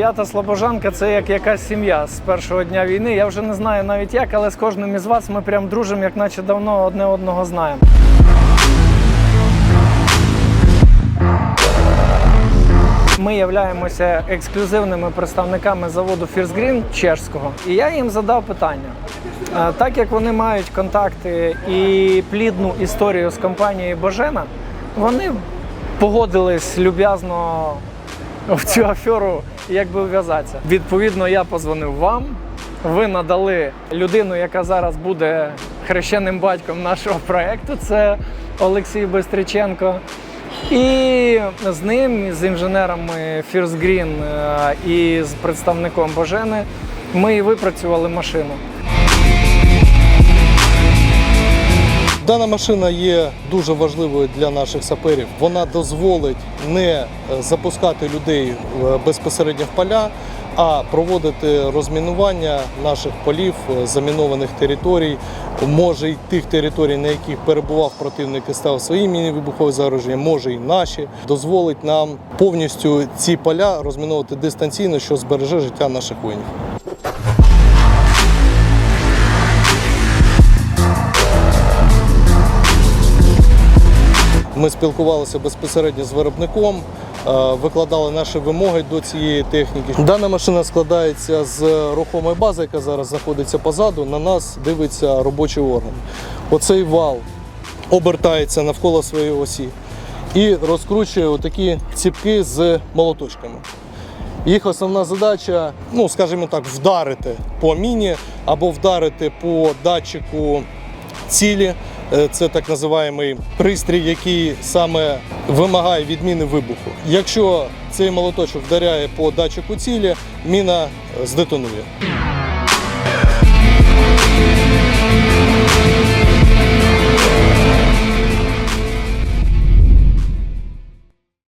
П'ята Слобожанка це як якась сім'я з першого дня війни. Я вже не знаю навіть як, але з кожним із вас ми прям дружимо, як наче давно одне одного знаємо. Ми являємося ексклюзивними представниками заводу Green чешського. І я їм задав питання. Е, Так як вони мають контакти і плідну історію з компанією Божена, вони погодились люб'язно в цю аферу якби вв'язатися. Відповідно, я позвонив вам. Ви надали людину, яка зараз буде хрещеним батьком нашого проекту. Це Олексій Бестриченко. І з ним, з інженерами First Green е, і з представником Божени, ми і випрацювали машину. Дана машина є дуже важливою для наших саперів. Вона дозволить не е, запускати людей е, безпосередньо в поля, а проводити розмінування наших полів, е, замінованих територій, може й тих територій, на яких перебував противник і став свої міні-вибухові загроження, може й наші. Дозволить нам повністю ці поля розміновувати дистанційно, що збереже життя наших воїнів. Ми спілкувалися безпосередньо з виробником, е, викладали наші вимоги до цієї техніки. Дана машина складається з рухомої бази, яка зараз знаходиться позаду. На нас дивиться робочий орган. Оцей вал обертається навколо своєї осі і розкручує отакі ціпки з молоточками. Їх основна задача, ну скажімо так, вдарити по міні або вдарити по датчику цілі. Е, Це так називаємий пристрій, який саме вимагає відміни вибуху. Якщо цей молоточок вдаряє по датчику цілі, міна е, здетонує.